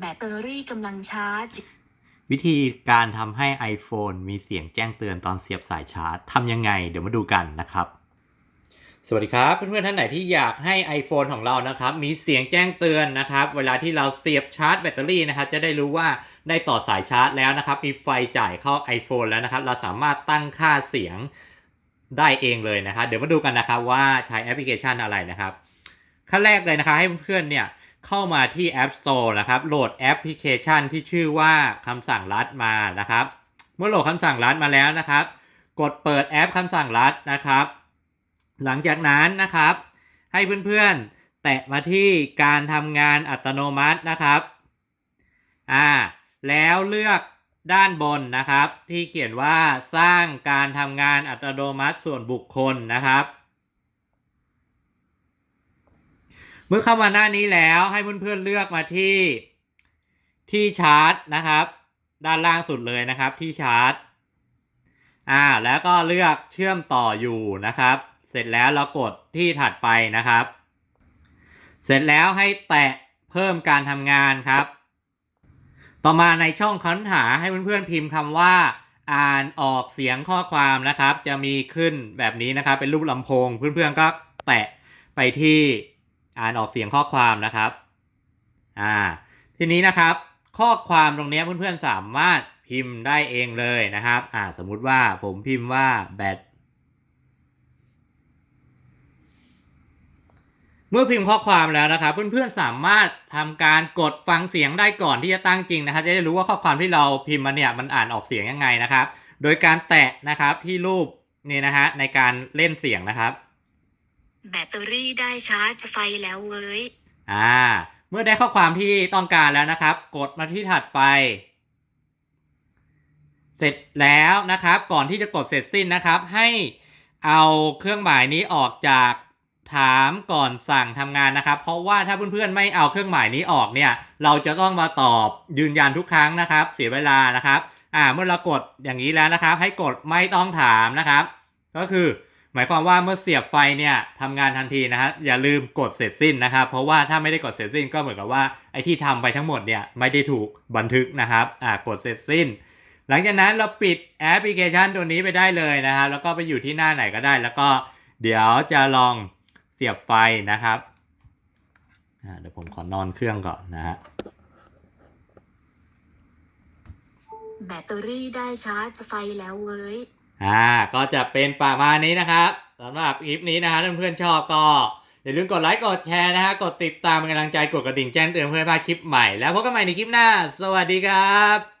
แบตเตอรี่กำลังชาร์จ วิธีการทำให้ iPhone มีเสียงแจ้งเตือนตอนเสียบสายชาร์จทำยังไง เดี๋ยวมาดูกันนะครับ สวัสดีครับเพื่อนๆท่านไหนที่อยากให้ iPhone ของเรานะครับ มีเสียงแจ้งเตือนนะครับ เวลาที่เราเสียบชาร์จแบตเตอรี่นะครับ จะได้รู้ว่าได้ต่อสายชาร์จแล้วนะครับ มีไฟจ่ายเข้า iPhone แล้วนะครับ เราสามารถตั้งค่าเสียงได้เองเลยนะครับเดี๋ยวมาดูกันนะครับว่าใช้แอปพลิเคชันอะไรนะครับขั้นแรกเลยนะครับให้เพื่อนๆเนี่ย เข้ามาที่ App Store นะครับ โหลดแอปพลิเคชันที่ชื่อว่าคำสั่งลัดมานะครับ เมื่อโหลดคำสั่งลัดมาแล้วนะครับ กดเปิดแอปคำสั่งลัดนะครับ หลังจากนั้นนะครับ ให้เพื่อนๆ แตะมาที่การทำงานอัตโนมัตินะครับอ่าแล้วเลือกด้านบนนะครับ ที่เขียนว่าสร้างการทำงานอัตโนมัติส่วนบุคคลนะครับ เมื่อเข้ามาหน้านี้แล้วให้เพื่อนๆเลือกมาที่ที่ชาร์จนะครับ ด้านล่างสุดเลยนะครับที่ชาร์จอ่าแล้วก็เลือกเชื่อมต่ออยู่นะครับ เสร็จแล้วเรากดที่ถัดไปนะครับ เสร็จแล้วให้แตะเพิ่มการทำงานครับ ต่อมาในช่องค้นหาให้เพื่อนๆพิมพ์คำว่า อ่านออกเสียงข้อความนะครับ จะมีขึ้นแบบนี้นะครับ เป็นรูปลำโพงเพื่อนๆก็แตะไปที่ อ่านออกเสียงข้อความนะครับอ่าทีนี้นะครับ ข้อความตรงนี้เพื่อนๆสามารถพิมพ์ได้เองเลยนะครับอ่าสมมุติว่าผมพิมพ์ว่าแบตเมื่อพิมพ์ข้อความแล้วนะครับเพื่อนๆสามารถทำการกดฟังเสียงได้ก่อนที่จะตั้งจริงนะครับ จะได้รู้ว่าข้อความที่เราพิมพ์มาเนี่ยมันอ่านออกเสียงยังไงนะครับ โดยการแตะนะครับที่รูปนี่นะฮะในการเล่นเสียงนะครับ แบตเตอรี่ได้ชาร์จไฟแล้วเว้ย อ่า เมื่อได้ข้อความที่ต้องการแล้วนะครับ กดมาที่ถัดไป เสร็จแล้วนะครับ ก่อนที่จะกดเสร็จสิ้นนะครับ ให้เอาเครื่องหมายนี้ออกจากถามก่อนสั่งทำงานนะครับ เพราะว่าถ้าเพื่อนๆไม่เอาเครื่องหมายนี้ออกเนี่ย เราจะต้องมาตอบยืนยันทุกครั้งนะครับ เสียเวลานะครับ อ่า เมื่อเรากดอย่างนี้แล้วนะครับ ให้กดไม่ต้องถามนะครับ ก็คือ หมายความว่าเมื่อเสียบไฟเนี่ยทำงานทันทีนะฮะอย่าลืมกดเสร็จสิ้นนะครับ เพราะว่าถ้าไม่ได้กดเสร็จสิ้นก็เหมือนกับว่าไอ้ที่ทำไปทั้งหมดเนี่ยไม่ได้ถูกบันทึกนะครับอ่ากดเสร็จสิ้น หลังจากนั้นเราปิดแอปพลิเคชันตัวนี้ไปได้เลยนะครับแล้วก็ไปอยู่ที่หน้าไหนก็ได้ แล้วก็เดี๋ยวจะลองเสียบไฟนะครับเดี๋ยวผมขอนอนเครื่องก่อนนะฮะแบตเตอรี่ได้ชาร์จไฟแล้วเว้ย อ่าก็จะเป็นประมาณนี้นะครับสำหรับคลิปนี้นะฮะเพื่อนๆชอบก็อย่าลืมกดไลค์กดแชร์นะฮะกดติดตามเป็นกำลังใจกดกระดิ่งแจ้งเตือนเพื่อนพลาดคลิปใหม่แล้วพบกันใหม่ในคลิปหน้า สวัสดีครับ